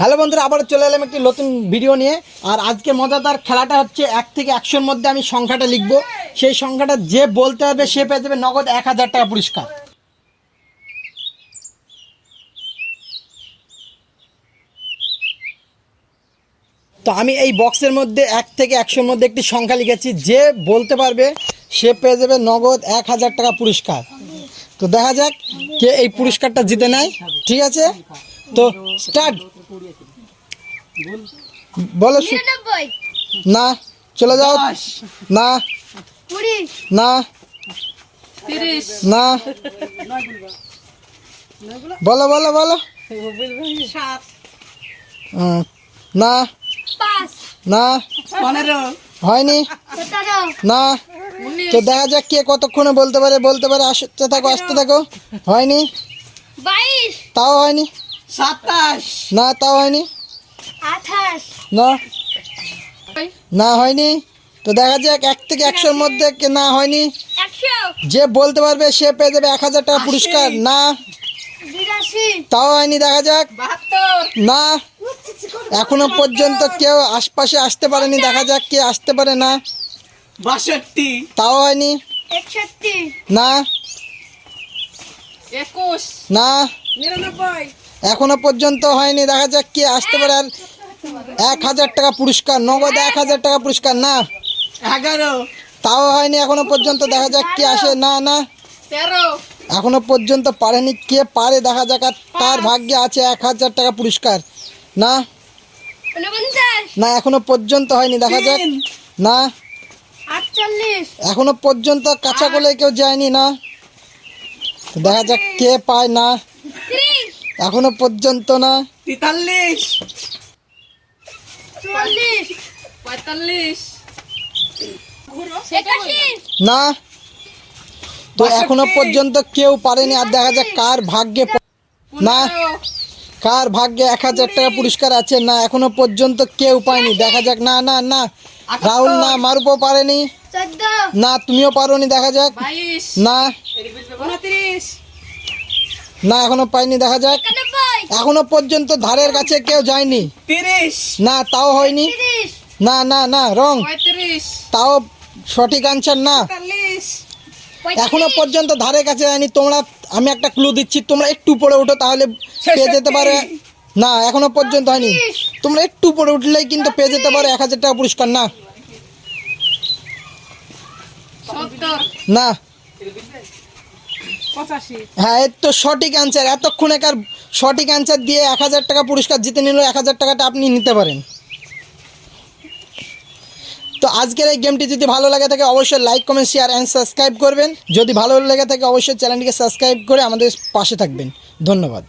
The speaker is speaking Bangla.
হ্যালো বন্ধুরা আবার চলে এলাম একটি নতুন ভিডিও নিয়ে। আর আজকে মজাদার খেলাটা হচ্ছে এক থেকে একশোর মধ্যে আমি সংখ্যাটা লিখব। সেই সংখ্যাটা যে বলতে হবে সে পেয়ে যাবে নগদ এক হাজার টাকা পুরস্কার। তো আমি এই বক্সের মধ্যে এক থেকে একশোর মধ্যে একটি সংখ্যা লিখেছি। যে বলতে পারবে সে পেয়ে যাবে নগদ এক হাজার টাকা পুরস্কার। তো দেখা যাক কে এই পুরস্কারটা জিতে নেয়। ঠিক আছে? তো স্টার্ট। বলো না চলে যাও। না। না। না। বলো বলো বলো। সাত। না। না। হয়নি। না। তো দেখা যাক কে কতক্ষণে বলতে পারে বলতে পারে আসতে থাকো আসতে থাকো। হয়নি। তাও হয়নি। সাতাশ। না তাও হয়নি। আঠাশ। না। না হয়নি। তো দেখা যাক এক থেকে একশোর মধ্যে কে না হয়নি। যে বলতে পারবে সে পেয়ে যাবে এক হাজার টাকা পুরস্কার। না। তাও হয়নি দেখা যাক। না। এখনও পর্যন্ত কেউ আশপাশে আসতে পারেনি দেখা যাক কে আসতে পারে না। বাষট্টি। তাও হয়নি। না। একুশ। না। নিরানব্বই। এখনও পর্যন্ত হয়নি দেখা যাক কে আসতে পারে। আর এক হাজার টাকা পুরস্কার নগদ এক হাজার টাকা পুরস্কার না। এগারো। তাও হয়নি এখনও পর্যন্ত দেখা যাক কে আসে না না। তেরো। এখনও পর্যন্ত পারেনি কে পারে দেখা যাক। আর তার ভাগ্যে আছে এক হাজার টাকা পুরস্কার না। না এখনও পর্যন্ত হয়নি দেখা যাক। না। এখনও পর্যন্ত কাঁচা কোলে কেউ যায়নি না। দেখা যাক কে পায় না। এখনও পর্যন্ত না। তেতাল্লিশ। চুয়াল্লিশ। পঁয়তাল্লিশ। না। তো এখনও পর্যন্ত কেউ পারেনি আর দেখা যাক কার ভাগ্যে না। কার ভাগ্যে এক হাজার টাকা পুরস্কার আছে না এখনও পর্যন্ত কেউ পায়নি। দেখা যাক না না না। রাহুল না মারুপও পারেনি। না তুমিও পারোনি দেখা যাক। না। না এখনও পাইনি দেখা যাক। এখনও পর্যন্ত ধারের কাছে কেউ যায়নি। তিরিশ। না তাও হয়নি। না না না রং। তাও সঠিক আনসার না। এখনও পর্যন্ত ধারে কাছে যায়নি। তোমরা আমি একটা ক্লু দিচ্ছি তোমরা একটু পরে উঠো তাহলে পেয়ে যেতে পারে। না এখনও পর্যন্ত হয়নি। তোমরা একটু পরে উঠলেই কিন্তু পেয়ে যেতে পারো। এক হাজার টাকা পুরস্কার না। না। হ্যাঁ এর তো সঠিক অ্যান্সার এতক্ষণ একার সঠিক অ্যান্সার দিয়ে এক হাজার টাকা পুরস্কার জিতে নিল, এক হাজার টাকাটা আপনি নিতে পারেন। তো আজকের এই গেমটি যদি ভালো লাগে থাকে, অবশ্যই like comment share and subscribe করবেন। যদি ভালো লেগে থাকে, অবশ্যই চ্যানেলটিকে সাবস্ক্রাইব করে আমাদের পাশে থাকবেন। ধন্যবাদ।